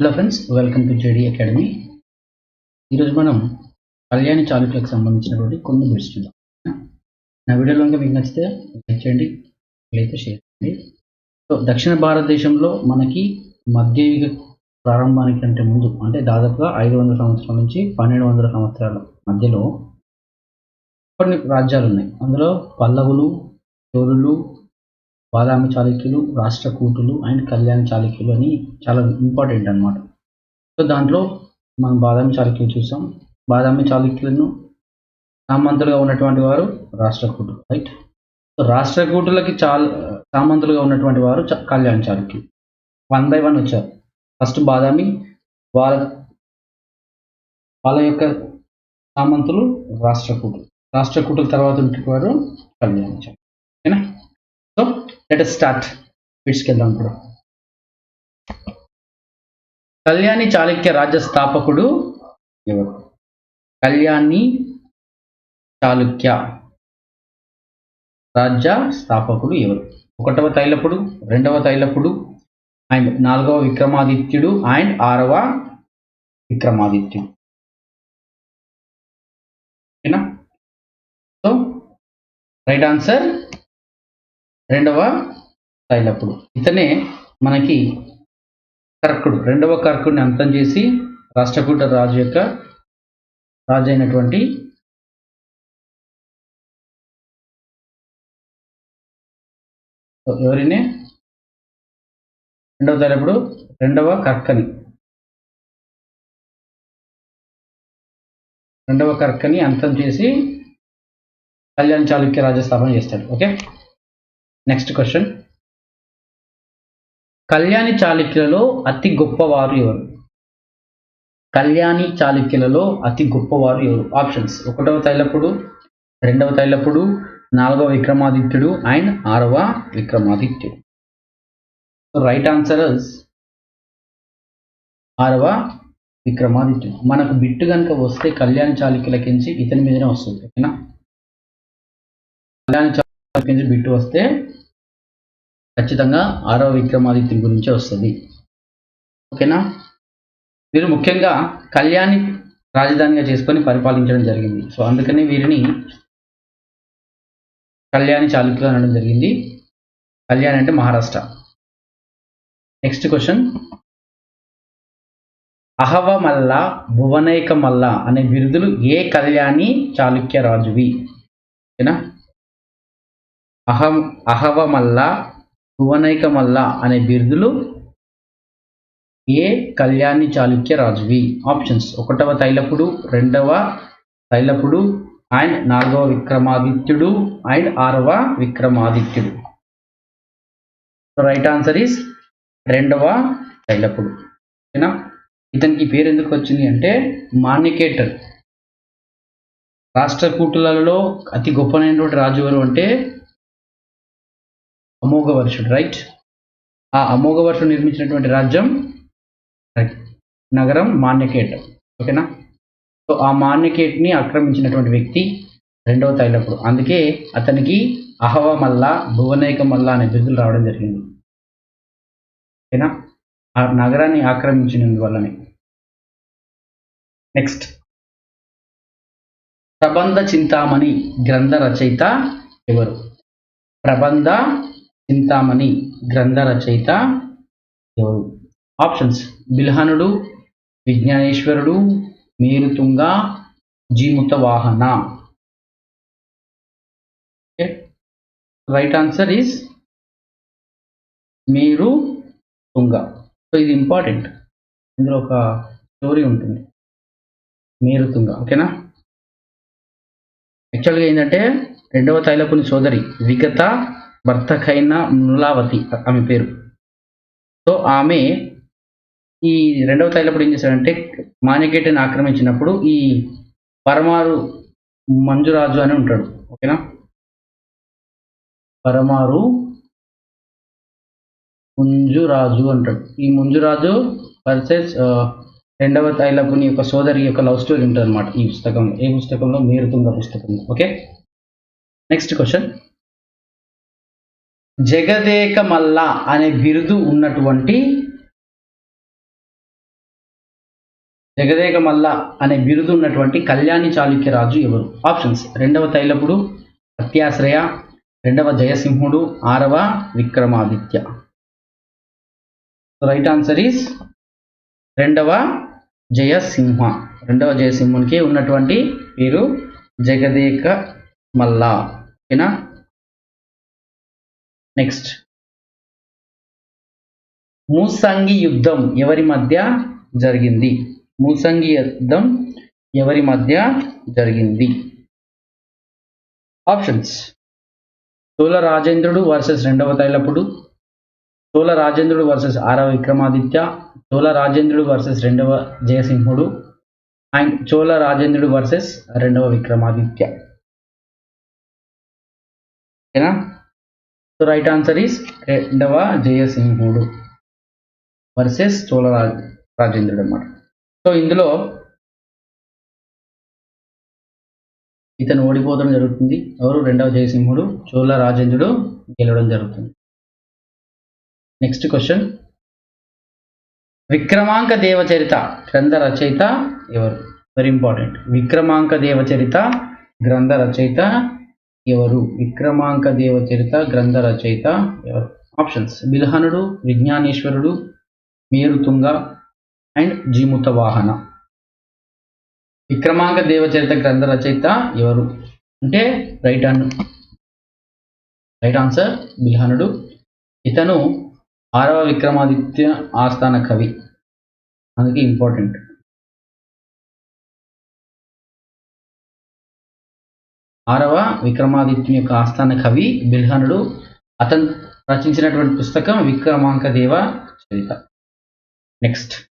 Hello friends welcome to JD academy. ఈరోజు మనం కళ్యాణి చాళుక్యులకు సంబంధించినటువంటి కొన్ని బిట్స్ చూద్దాం. నా వీడియోలో మీకు నచ్చితే లైక్ చేయండి అయితే షేర్ చేయండి. సో దక్షిణ భారతదేశంలో మనకి మధ్యయుగ ప్రారంభానికి అంటే ముందు అంటే దాదాపుగా ఐదు వందల సంవత్సరాల నుంచి పన్నెండు వందల సంవత్సరాల మధ్యలో కొన్ని రాజ్యాలు ఉన్నాయి. అందులో పల్లవులు చోళులు బాదామి చాళుక్యులు రాష్ట్రకూటులు అండ్ కళ్యాణ చాళుక్యులు అని చాలా ఇంపార్టెంట్ అన్నమాట. సో దాంట్లో మనం బాదామి చాళుక్యులు చూసాం. బాదామి చాళుక్యులను సామంతులుగా ఉన్నటువంటి వారు రాష్ట్రకూటులు రైట్ సో రాష్ట్రకూటులకి చాలా సామంతులుగా ఉన్నటువంటి వారు కళ్యాణ చాళుక్యులు. వన్ బై వన్ వచ్చారు. ఫస్ట్ బాదామి వాళ్ళ వాళ్ళ యొక్క సామంతులు రాష్ట్రకూటులు రాష్ట్రకూటుల తర్వాత ఉంటున్నవారు కళ్యాణ చాళుక్యులు. సో లెట్ స్టార్ట్ వీడ్స్కి వెళ్దాం ఇప్పుడు కళ్యాణి చాళుక్య రాజ్య స్థాపకుడు ఎవరు? కళ్యాణి చాళుక్య రాజ్య స్థాపకుడు ఎవరు? ఒకటవ తైలపుడు రెండవ తైలపుడు అండ్ నాలుగవ విక్రమాదిత్యుడు అండ్ ఆరవ విక్రమాదిత్యుడు. ఓకేనా సో రైట్ ఆన్సర్ రెండవ తైలపుడు. ఇతనే మనకి కర్కుడు. రెండవ కర్కుడిని అంతం చేసి రాష్ట్రకూట రాజు యొక్క రాజు అయినటువంటి ఎవరిని? రెండవ తైలపుడు రెండవ కర్కని. రెండవ కర్కని అంతం చేసి కళ్యాణ్ చాళుక్య రాజస్థాపన చేస్తాడు. ఓకే? నెక్స్ట్ క్వశ్చన్ కళ్యాణి చాళుక్యులలో అతి గొప్పవారు ఎవరు? కళ్యాణి చాళుక్యులలో అతి గొప్పవారు ఎవరు? ఆప్షన్స్ ఒకటవ తైలపుడు రెండవ తైలపుడు నాలుగవ విక్రమాదిత్యుడు అండ్ ఆరవ విక్రమాదిత్యుడు. రైట్ ఆన్సర్ ఆరవ విక్రమాదిత్యుడు. మనకు బిట్టు కనుక వస్తే కళ్యాణ చాళుక్యులకించి ఇతని మీదనే వస్తుంది ఓకేనా? కళ్యాణ చాళుక్యులకించి బిట్టు వస్తే ఖచ్చితంగా ఆరవ విక్రమాదిత్యం గురించే వస్తుంది. ఓకేనా? వీరు ముఖ్యంగా కళ్యాణి రాజధానిగా చేసుకొని పరిపాలించడం జరిగింది. సో అందుకని వీరిని కళ్యాణి చాళుక్యులు అనడం జరిగింది. కళ్యాణి అంటే మహారాష్ట్ర. నెక్స్ట్ క్వశ్చన్ అహవ మల్ల భువనైక మల్ల అనే బిరుదులు ఏ కళ్యాణి చాళుక్య రాజువి? ఓకేనా? అహం అహవమల్ల భువనైకమల్ల అనే బిరుదులు ఏ కళ్యాణి చాళుక్య రాజువి? ఆప్షన్స్ ఒకటవ తైలపుడు రెండవ తైలపుడు అండ్ నాలుగవ విక్రమాదిత్యుడు అండ్ ఆరవ విక్రమాదిత్యుడు. రైట్ ఆన్సర్ ఈస్ రెండవ తైలపుడు. ఓకేనా? ఇతనికి పేరు ఎందుకు వచ్చింది అంటే మానికేటర్ రాష్ట్రకూటులలో అతి గొప్పనైనటువంటి రాజు ఎవరు అంటే అమోఘవర్షుడు రైట్ ఆ అమోఘవర్షుడు నిర్మించినటువంటి రాజ్యం నగరం మాన్యకేట్ ఓకేనా? సో ఆ మాన్యకేట్ని ఆక్రమించినటువంటి వ్యక్తి రెండవ తైలపుడు. అందుకే అతనికి అహవ అహవమల్ల భువనైకమల్ల అనే బిరుదులు రావడం జరిగింది. ఓకేనా? ఆ నగరాన్ని ఆక్రమించినందువల్లనే. నెక్స్ట్ ప్రబంధ చింతామణి గ్రంథ రచయిత ఎవరు? ప్రబంధ చింతామణి గ్రంథ రచయిత ఎవరు? ఆప్షన్స్. బిల్హనుడు విజ్ఞానేశ్వరుడు మేరుతుంగ జీముత వాహన. రైట్ ఆన్సర్ ఈస్ మీరు తుంగ సో ఇది ఇంపార్టెంట్. ఇందులో ఒక స్టోరీ ఉంటుంది. మేరుతుంగ. ఓకేనా? యాక్చువల్గా ఏంటంటే రెండవ తైలపుని సోదరి విగత భర్తకైన మృలావతి ఆమె పేరు. సో ఆమె ఈ రెండవ తైలపుడు ఏం చేశాడంటే మానికేటిని ఆక్రమించినప్పుడు ఈ పరమారు మంజురాజు అని ఉంటాడు. ఓకేనా? పరమారు ముంజురాజు అంటాడు. ఈ ముంజురాజు వర్సెస్ రెండవ తైలపుని యొక్క సోదరి యొక్క లవ్ స్టోరీ ఉంటుంది అనమాట ఈ పుస్తకంలో. ఏ పుస్తకంలో? మేరుతుంగ పుస్తకంలో. ఓకే? Next question. జగదేక మల్ల అనే బిరుదు ఉన్నటువంటి జగదేక మల్ల అనే బిరుదు ఉన్నటువంటి కళ్యాణి చాళుక్య రాజు ఎవరు? ఆప్షన్స్ రెండవ తైలపుడు అత్యాశ్రయ రెండవ జయసింహుడు ఆరవ విక్రమాదిత్య. రైట్ ఆన్సర్ ఈస్ రెండవ జయసింహ. రెండవ జయసింహునికి ఉన్నటువంటి పేరు జగదేక మల్ల ఓకేనా? నెక్స్ట్ మూసంగి యుద్ధం ఎవరి మధ్య జరిగింది? మూసంగి యుద్ధం ఎవరి మధ్య జరిగింది? ఆప్షన్స్ చోళ రాజేంద్రుడు వర్సెస్ రెండవ తైలపుడు చోళ రాజేంద్రుడు వర్సెస్ ఆరవ విక్రమాదిత్య చోళ రాజేంద్రుడు వర్సెస్ రెండవ జయసింహుడు అండ్ చోళ రాజేంద్రుడు వర్సెస్ రెండవ విక్రమాదిత్య. ఓకేనా? సో రైట్ ఆన్సర్ ఈస్ రెండవ జయసింహుడు వర్సెస్ చోళ రాజేంద్రుడు అన్నమాట సో ఇందులో ఇతను ఓడిపోవడం జరుగుతుంది. ఎవరు? రెండవ జయసింహుడు చోళ రాజేంద్రుడు గెలవడం జరుగుతుంది. నెక్స్ట్ క్వశ్చన్ విక్రమాంక దేవచరిత గ్రంథ రచయిత ఎవరు? వెరీ ఇంపార్టెంట్ విక్రమాంక దేవచరిత గ్రంథ రచయిత ఎవరు? విక్రమాంక దేవచరిత గ్రంథ రచయిత ఎవరు? ఆప్షన్స్. బిల్హనుడు విజ్ఞానేశ్వరుడు మేరుతుంగ అండ్ జీముత వాహన విక్రమాంక దేవచరిత గ్రంథ రచయిత ఎవరు? అంటే రైట్ అన్ రైట్ ఆన్సర్ బిల్హనుడు ఇతను ఆరవ విక్రమాదిత్య ఆస్థాన కవి. అందుకే ఇంపార్టెంట్. ఆరవ విక్రమాదిత్యుని యొక్క ఆస్థాన కవి బిల్హనుడు అతను రచించినటువంటి పుస్తకం విక్రమాంక దేవ చరిత. నెక్స్ట్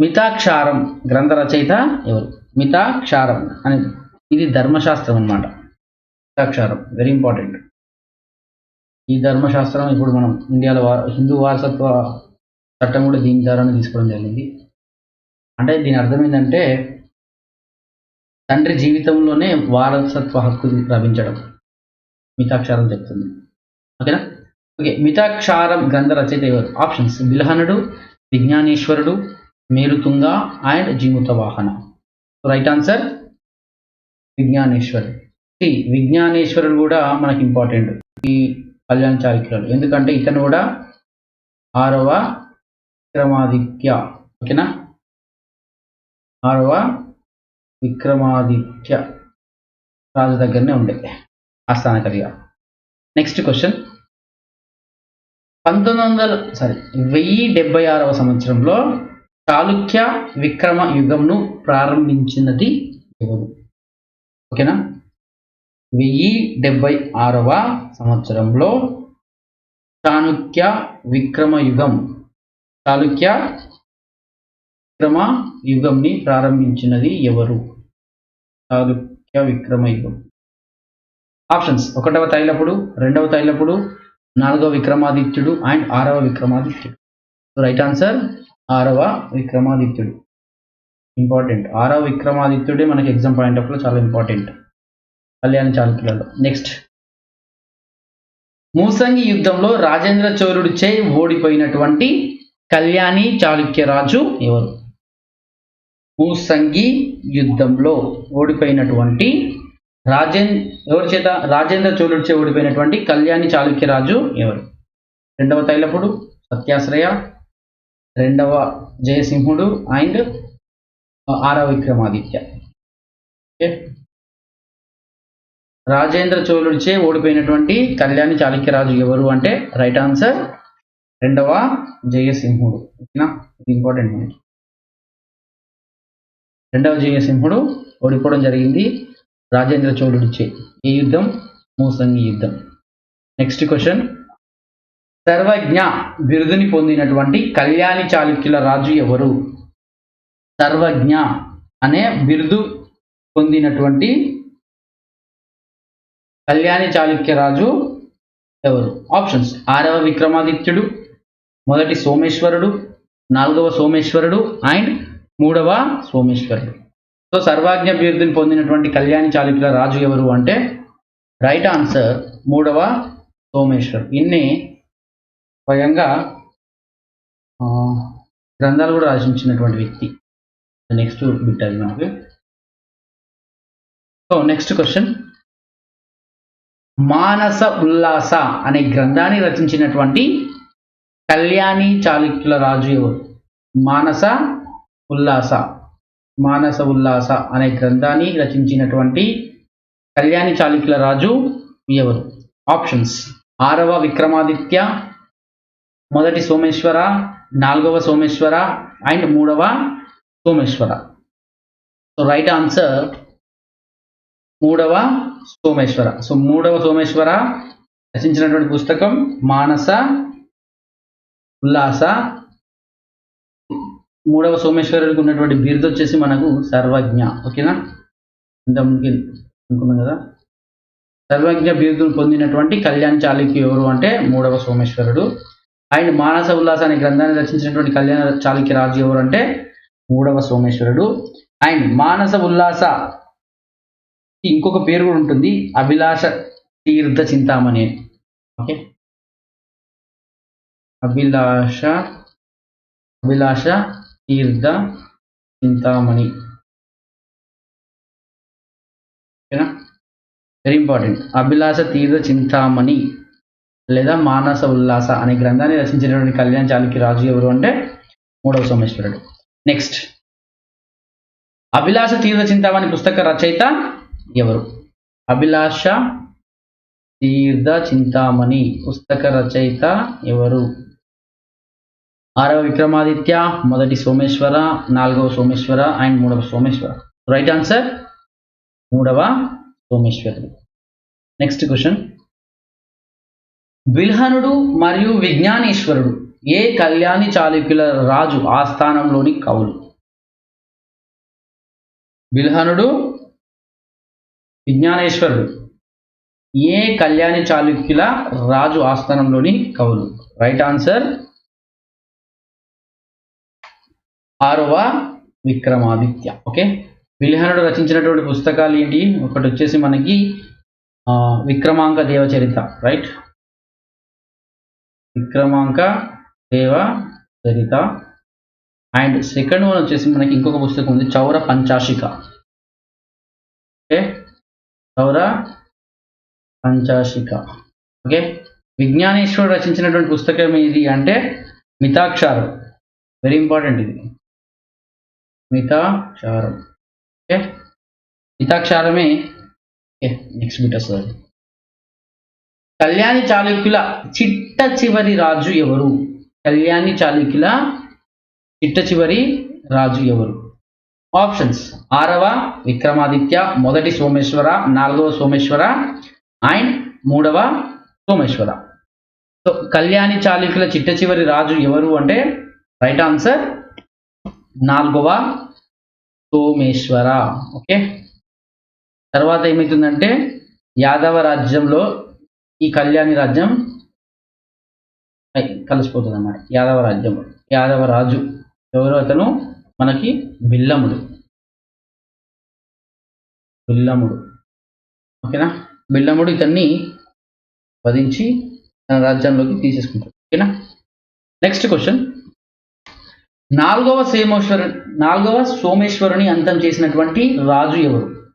మితాక్షారం గ్రంథ రచయిత ఎవరు? మితాక్షారం అని ఇది ధర్మశాస్త్రం అన్నమాట. మితాక్షారం వెరీ ఇంపార్టెంట్ ఈ ధర్మశాస్త్రం ఇప్పుడు మనం ఇండియాలో వా- హిందూ వారసత్వ చట్టం కూడా దీని ద్వారానే తీసుకోవడం జరిగింది. అంటే దీని అర్థం ఏంటంటే తండ్రి జీవితంలోనే వారసత్వ హక్కు లభించడం. మితాక్షారం చెప్తుంది. ఓకేనా? ఓకే మితాక్షారం గ్రంథ రచయిత ఎవరు? ఆప్షన్స్. బిల్హనుడు విజ్ఞానేశ్వరుడు మేరుతుంగ అండ్ జీవిత వాహన. Right answer విజ్ఞానేశ్వరుడు. విజ్ఞానేశ్వరుడు కూడా మనకి ఇంపార్టెంట్ ఈ కళ్యాణ చాళుక్యులు ఎందుకంటే ఇతను కూడా ఆరవ విక్రమాదిత్య ఓకేనా? ఆరవ విక్రమాదిత్య రాజు దగ్గరనే ఉండే ఆస్థాన కవిగా నెక్స్ట్ క్వశ్చన్ పంతొమ్మిది వందల సారీ వెయ్యి డెబ్బై ఆరవ సంవత్సరంలో చాళుక్య విక్రమ యుగంను ప్రారంభించినది ఎవరు? ఓకేనా? వెయ్యి డెబ్బై ఆరవ సంవత్సరంలో చాణుక్య విక్రమ యుగం చాళుక్య విక్రమ యుగంని ప్రారంభించినది ఎవరు? చాళుక్య విక్రమ యుగం. ఆప్షన్స్. ఒకటవ తైలపుడు రెండవ తైలపుడు నాలుగవ విక్రమాదిత్యుడు అండ్ ఆరవ విక్రమాదిత్యుడు. రైట్ ఆన్సర్ ఆరవ విక్రమాదిత్యుడు. ఇంపార్టెంట్ ఆరవ విక్రమాదిత్యుడే మనకి ఎగ్జామ్ పాయింట్ ఆఫ్లో చాలా ఇంపార్టెంట్ కళ్యాణ చాళుక్యులలో. నెక్స్ట్ మూసంగి యుద్ధంలో రాజేంద్ర చోరుడు చే ఓడిపోయినటువంటి కళ్యాణి చాళుక్య రాజు ఎవరు? మూసంగి యుద్ధంలో ఓడిపోయినటువంటి రాజేంద్ర ఎవరి చేత రాజేంద్ర చోళుడిచే ఓడిపోయినటువంటి కళ్యాణి చాళుక్యరాజు ఎవరు? రెండవ తైలపుడు సత్యాశ్రయ రెండవ జయసింహుడు అండ్ ఆరవ విక్రమాదిత్య. ఓకే? రాజేంద్ర చోళుడిచే ఓడిపోయినటువంటి కళ్యాణి చాళుక్యరాజు ఎవరు అంటే రైట్ ఆన్సర్ రెండవ జయసింహుడు. ఓకేనా? ఇది ఇంపార్టెంట్ మనకి రెండవ జయసింహుడు ఓడిపోవడం జరిగింది. రాజేంద్ర చోళుడిచే ఈ యుద్ధం మూసంగి యుద్ధం. నెక్స్ట్ క్వశ్చన్ సర్వజ్ఞ బిరుదుని పొందినటువంటి కళ్యాణి చాళుక్యుల రాజు ఎవరు? సర్వజ్ఞ అనే బిరుదు పొందినటువంటి కళ్యాణి చాళుక్య రాజు ఎవరు? ఆప్షన్స్ ఆరవ విక్రమాదిత్యుడు మొదటి సోమేశ్వరుడు నాలుగవ సోమేశ్వరుడు అండ్ మూడవ సోమేశ్వరుడు సో సర్వాజ్ఞ బిరుదుని పొందినటువంటి కళ్యాణి చాళుక్యుల రాజు ఎవరు అంటే? రైట్ ఆన్సర్ మూడవ సోమేశ్వరుడు ఇన్ని స్వయంగా ఆ, గ్రంథాలు కూడా రచించినటువంటి వ్యక్తి. నెక్స్ట్ బిట్ అది so next question Manasa Ullasa అనే గ్రంథాన్ని రచించినటువంటి కళ్యాణి చాళుక్యుల రాజు ఎవరు? మానస ఉల్లాస మానస ఉల్లాస అనే గ్రంథాన్ని రచించినటువంటి కళ్యాణి చాళుక్యుల రాజు ఎవరు ఆప్షన్స్. ఆరవ విక్రమాదిత్య మొదటి సోమేశ్వర నాలుగవ సోమేశ్వర అండ్ మూడవ సోమేశ్వర. సో రైట్ ఆన్సర్ మూడవ సోమేశ్వర. సో మూడవ సోమేశ్వర రచించినటువంటి పుస్తకం మానస ఉల్లాస మూడవ సోమేశ్వరుడికి ఉన్నటువంటి బిరుదు వచ్చేసి మనకు సర్వజ్ఞ ఓకేనా? ఇంత అనుకున్నాం కదా? సర్వజ్ఞ బిరుదును పొందినటువంటి కళ్యాణ్ చాళుక్య ఎవరు అంటే మూడవ సోమేశ్వరుడు. అండ్ మానస ఉల్లాస అనే గ్రంథాన్ని రచించినటువంటి కళ్యాణ చాళుక్య రాజు ఎవరు అంటే మూడవ సోమేశ్వరుడు. అండ్ మానస ఉల్లాస ఇంకొక పేరు కూడా ఉంటుంది అభిలాష తీర్థ చింతామణి. ఓకే? అభిలాష అభిలాష తీర్థ చింతామణి. ఓకేనా? వెరీ ఇంపార్టెంట్ అభిలాష తీర్థ చింతామణి లేదా మానస ఉల్లాస అనే గ్రంథాన్ని రచించినటువంటి కళ్యాణ్ చాళుక్య రాజు ఎవరు అంటే మూడవ సోమేశ్వరుడు. నెక్స్ట్ అభిలాష తీర్థ చింతామణి పుస్తక రచయిత ఎవరు? అభిలాష తీర్థ చింతామణి పుస్తక రచయిత ఎవరు? ఆరవ విక్రమాదిత్య మొదటి సోమేశ్వర నాలుగవ సోమేశ్వర అండ్ మూడవ సోమేశ్వర. రైట్ ఆన్సర్ మూడవ సోమేశ్వరుడు. నెక్స్ట్ క్వశ్చన్ విల్హనుడు మరియు విజ్ఞానేశ్వరుడు ఏ కళ్యాణి చాళుక్యుల రాజు ఆస్థానంలోని కవులు? విల్హనుడు విజ్ఞానేశ్వరుడు ఏ కళ్యాణి చాళుక్యుల రాజు ఆస్థానంలోని కవులు? రైట్ ఆన్సర్ ఆరవ విక్రమాదిత్య. ఓకే? బిల్హనుడు రచించినటువంటి పుస్తకాలు ఏంటి? ఒకటి వచ్చేసి మనకి విక్రమాంక విక్రమాంక దేవచరిత రైట్ విక్రమాంక దేవ చరిత అండ్ సెకండ్ వన్ వచ్చేసి మనకి ఇంకొక పుస్తకం ఉంది చౌర పంచాశిక. ఓకే? చౌర పంచాశిక. ఓకే? విజ్ఞానేశ్వరుడు రచించినటువంటి పుస్తకం ఏది అంటే మితాక్షారు. వెరీ ఇంపార్టెంట్ ఇది. మితాక్షారం ఓకే? మితాక్షారమే ఓకే నెక్స్ట్ బిట్ వస్తుంది. కళ్యాణి చాళుక్యుల చిట్ట చివరి రాజు ఎవరు? కళ్యాణి చాళుక్యుల చిట్ట చివరి రాజు ఎవరు? ఆప్షన్స్. ఆరవ విక్రమాదిత్య మొదటి సోమేశ్వర నాలుగవ సోమేశ్వర అండ్ మూడవ సోమేశ్వర. సో కళ్యాణి చాళుక్యుల చిట్ట చివరి రాజు ఎవరు అంటే? రైట్ ఆన్సర్ నాలుగవ సోమేశ్వర ఓకే? తర్వాత ఏమవుతుందంటే యాదవ రాజ్యంలో ఈ కళ్యాణి రాజ్యం కలిసిపోతుంది అన్నమాట యాదవ రాజ్యంలో. యాదవ రాజు ఎవరు? అతను మనకి బిల్లముడు. బిల్లముడు. ఓకేనా? బిల్లముడు ఇతన్ని వధించి తన రాజ్యంలోకి తీసేసుకుంటాడు. ఓకేనా? నెక్స్ట్ క్వశ్చన్ నాలుగవ సోమేశ్వరు నాలుగవ సోమేశ్వరుని అంతం చేసినటువంటి రాజు ఎవరు?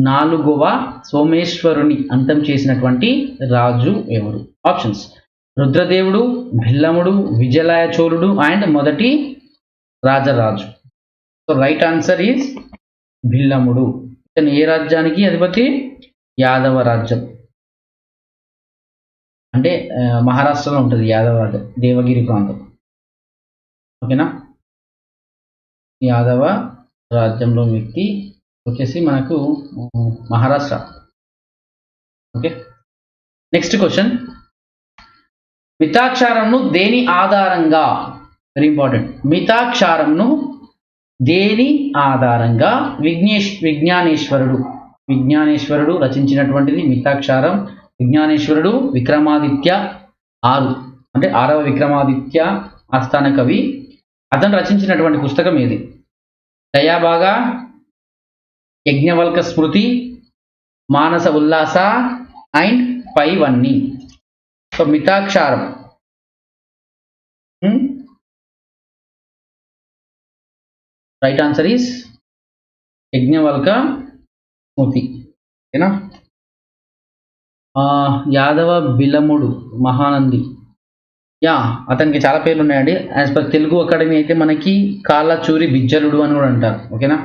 నాలుగవ సోమేశ్వరుని అంతం చేసినటువంటి రాజు ఎవరు? ఆప్షన్స్. రుద్రదేవుడు భిల్లముడు విజయలయ చోళుడు అండ్ మొదటి Rajaraju. So right answer is భిల్లముడు. ఇతను ఏ రాజ్యానికి అధిపతి? యాదవ రాజ్యం. అంటే మహారాష్ట్రలో ఉంటుంది యాదవ రాజ్యం దేవగిరి ప్రాంతం. ఓకేనా? యాదవ రాజ్యంలో వ్యక్తి వచ్చేసి మనకు మహారాష్ట్ర. ఓకే? నెక్స్ట్ క్వశ్చన్ మితాక్షారంను దేని ఆధారంగా? వెరీ ఇంపార్టెంట్ మితాక్షారంను దేని ఆధారంగా? విఘ్నేష్ విజ్ఞానేశ్వరుడు. విజ్ఞానేశ్వరుడు రచించినటువంటిది మితాక్షారం. విజ్ఞానేశ్వరుడు విక్రమాదిత్య ఆరు. అంటే ఆరవ విక్రమాదిత్య ఆస్థాన కవి అతను రచించినటువంటి పుస్తకం ఏది? దయాబాగా యజ్ఞవల్క స్మృతి మానస ఉల్లాస అండ్ పైవన్నీ. So మితాక్షారం. Right answer is Yajnavalkya Smriti. ఓకేనా? ఆ, యాదవ బిలముడు మహానంది. యా అతనికి చాలా పేర్లు ఉన్నాయండి యాజ్ పర్ తెలుగు అకాడమీ అయితే మనకి కాలచూరి బిజ్జలుడు అని కూడా అంటారు. ఓకేనా?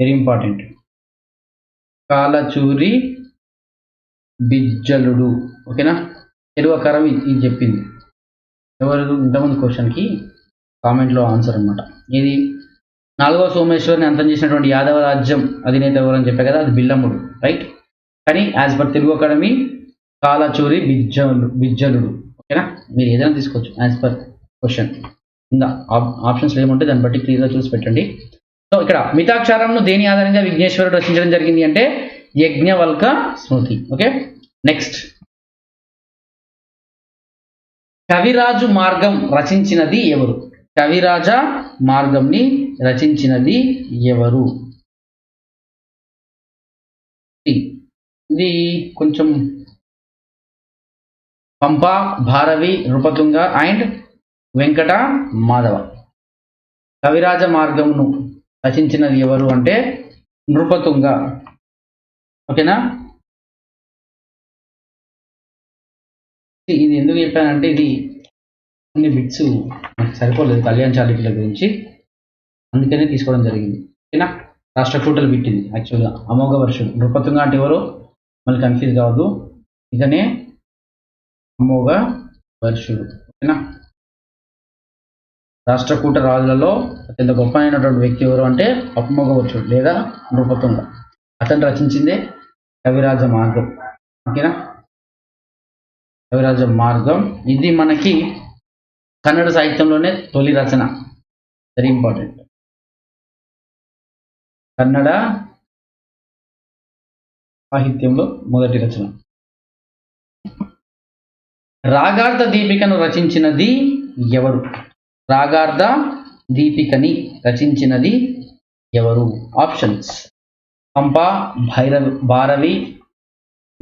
వెరీ ఇంపార్టెంట్ కాలచూరి బిజ్జలుడు. ఓకేనా? తెలుగు అకాడమీ ఇది- చెప్పింది. ఎవరు? ఇంతమంది క్వశ్చన్కి కామెంట్లో ఆన్సర్ అన్నమాట. ఇది నాలుగవ సోమేశ్వరిని అంతం చేసినటువంటి యాదవ రాజ్యం అధినేత ఎవరు అని చెప్పా కదా? అది బిల్లముడు రైట్ కానీ as per Telugu academy Kalachuri బిజ్జలు బిజ్జలుడు. ఓకేనా? మీరు ఏదైనా తీసుకోవచ్చు యాజ్ పర్ క్వశ్చన్ ఆప్షన్స్ ఏముంటే దాన్ని బట్టి క్లియర్గా చూసి పెట్టండి. సో ఇక్కడ మితాక్షారంను దేని ఆధారంగా విఘ్నేశ్వరుడు రచించడం జరిగింది అంటే యజ్ఞవల్క స్మృతి. ఓకే? నెక్స్ట్ కవిరాజు మార్గం రచించినది ఎవరు? కవిరాజ మార్గంని రచించినది ఎవరు? ఇది కొంచెం పంప భారవి నృపతుంగ అండ్ వెంకట మాధవ. కవిరాజ మార్గంను రచించినది ఎవరు అంటే నృపతుంగ. ఓకేనా? ఇది ఎందుకు చెప్పానంటే ఇది కొన్ని బిట్స్ మనకు సరిపోలేదు కళ్యాణ్ చాళుక్యుల గురించి అందుకనే తీసుకోవడం జరిగింది. ఓకేనా? రాష్ట్రకూటలు బిట్టింది యాక్చువల్గా అమోఘ వర్షుడు. నృపతుంగ అంటే ఎవరు? మళ్ళీ కన్ఫ్యూజ్ కావద్దు. ఇకనే అమోఘ వర్షుడు ఓకేనా? రాష్ట్రకూట రాజులలో అత్యంత గొప్ప అయినటువంటి వ్యక్తి ఎవరు అంటే అపమోఘ వర్షుడు లేదా నృపతుంగ. అతను రచించిందే కవిరాజ మార్గం. ఓకేనా? కవిరాజ మార్గం. ఇది మనకి కన్నడ సాహిత్యంలోనే తొలి రచన. వెరీ ఇంపార్టెంట్ కన్నడ సాహిత్యంలో మొదటి రచన. రాగార్థ దీపికను రచించినది ఎవరు? రాగార్థ దీపికని రచించినది ఎవరు? ఆప్షన్స్. పంప భైరవి భారవి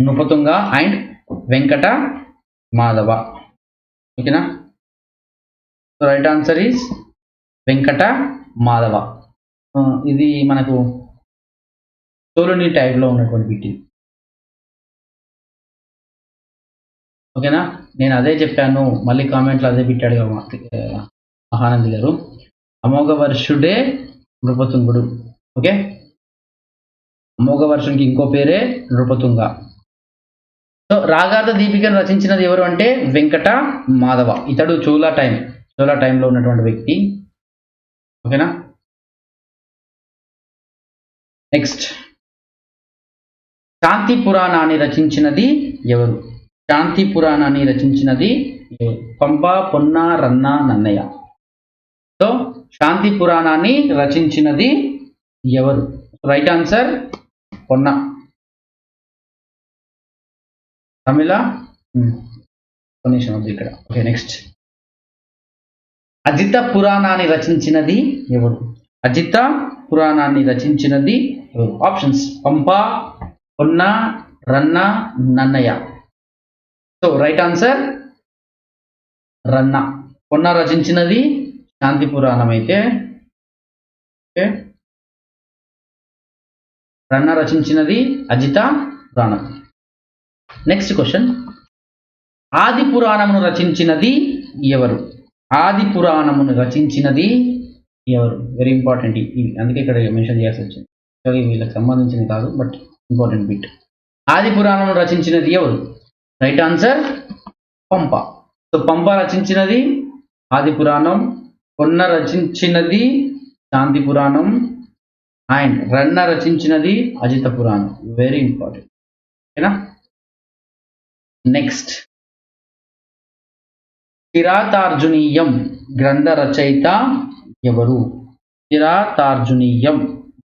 నృపతుంగ అండ్ వెంకట మాధవ. ఓకేనా? Right answer is Venkata Madhava. Uh, ఇది మనకు సోలుని టైప్లో ఉన్నటువంటి బిట్టి ఓకేనా? నేను అదే చెప్పాను మళ్ళీ కామెంట్లో అదే పెట్టాడు కదా మహానంది గారు. అమోఘ వర్షుడే నృపతుంగుడు. ఓకే? అమోఘ వర్షునికి ఇంకో పేరే నృపతుంగ. సో రాగార్థ దీపికను రచించినది ఎవరు అంటే వెంకట మాధవ. ఇతడు చోలా టైం చోళా టైంలో ఉన్నటువంటి వ్యక్తి. ఓకేనా? నెక్స్ట్ శాంతి పురాణాన్ని రచించినది ఎవరు? శాంతి పురాణాన్ని రచించినది పంప పొన్న రన్న నన్నయ్య. సో శాంతి పురాణాన్ని రచించినది ఎవరు? రైట్ ఆన్సర్ పొన్న. తమిళ? ఇక్కడ. Okay next. అజిత పురాణాన్ని రచించినది ఎవరు? అజిత పురాణాన్ని రచించినది ఎవరు? Options Pampa Ponna Ranna Nannaya. So right answer Ranna. కొన్న రచించినది శాంతి పురాణం అయితే. ఓకే. రన్న రచించినది అజిత పురాణం నెక్స్ట్ క్వశ్చన్ ఆది పురాణమును రచించినది ఎవరు? ఆది పురాణమును రచించినది ఎవరు? వెరీ ఇంపార్టెంట్ ఇది అందుకే ఇక్కడ మెన్షన్ చేయాల్సి వచ్చింది. వీళ్ళకి సంబంధించింది కాదు బట్ ఇంపార్టెంట్ బిట్ ఆది పురాణమును రచించినది ఎవరు? రైట్ ఆన్సర్ పంప సో పంప రచించినది ఆది పురాణం కొన్న రచించినది శాంతి పురాణం అండ్ రన్న రచించినది అజిత పురాణం. వెరీ ఇంపార్టెంట్ ఓకేనా నెక్స్ట్ కిరాతార్జునీయం గ్రంథ రచయిత ఎవరు కిరాతార్జునీయం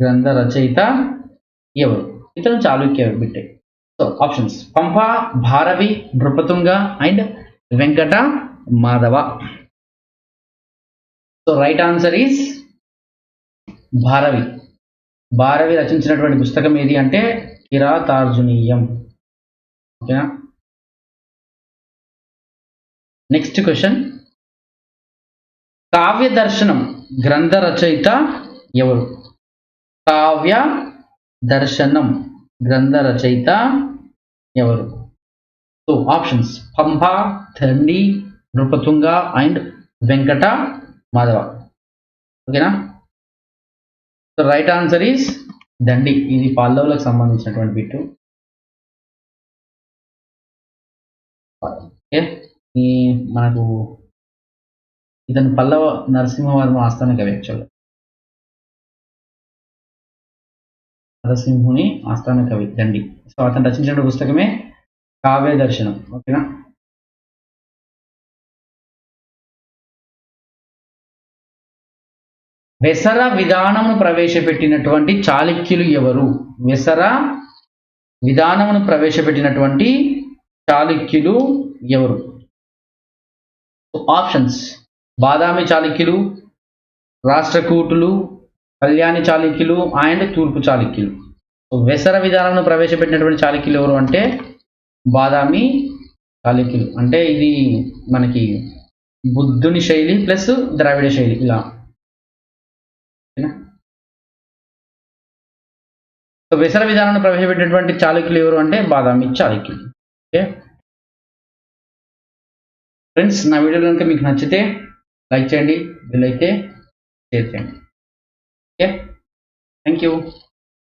గ్రంథ రచయిత ఎవరు ఇతను Chalukya బిట్టే so options Pampa Bharavi Nripatunga and Venkata Madhava so right answer is Bharavi Bharavi రచించినటువంటి పుస్తకం ఏది అంటే కిరాతార్జునీయం ఓకేనా నెక్స్ట్ క్వశ్చన్ కావ్య దర్శనం గ్రంథ రచయిత ఎవరు? కావ్య దర్శనం గ్రంథ రచయిత ఎవరు? So options Pampa Dhandi Nripatunga and Venkata Madhava. ఓకేనా so right answer is Dandi. ఇది పల్లవులకు సంబంధించినటువంటి బిట్టు. ఓకే ఈ మనకు ఇతను పల్లవ నరసింహవర్మ ఆస్థాన కవి యాక్చువల్గా నరసింహుని ఆస్థాన కవి దండి. సో అతను రచించిన పుస్తకమే కావ్య దర్శనం. ఓకేనా? వెసర విధానమును ప్రవేశపెట్టినటువంటి చాళుక్యులు ఎవరు? వెసర విధానమును ప్రవేశపెట్టినటువంటి చాళుక్యులు ఎవరు? ఆప్షన్స్ బాదామి చాళుక్యులు రాష్ట్రకూటులు కళ్యాణి చాళుక్యులు అండ్ తూర్పు చాళుక్యులు. వెసర విధానంను ప్రవేశపెట్టినటువంటి చాళుక్యులు ఎవరు అంటే బాదామి చాళుక్యులు. అంటే ఇది మనకి బుద్ధుని శైలి ప్లస్ ద్రావిడ శైలి ఇలా. సో వెసర విధానాన్ని ప్రవేశపెట్టినటువంటి చాళుక్యులు ఎవరు అంటే బాదామి చాళుక్యులు. ఓకే? ఫ్రెండ్స్ నా వీడియో కనుక మీకు నచ్చితే లైక్ చేయండి వీలైతే షేర్ చేయండి. Okay thank you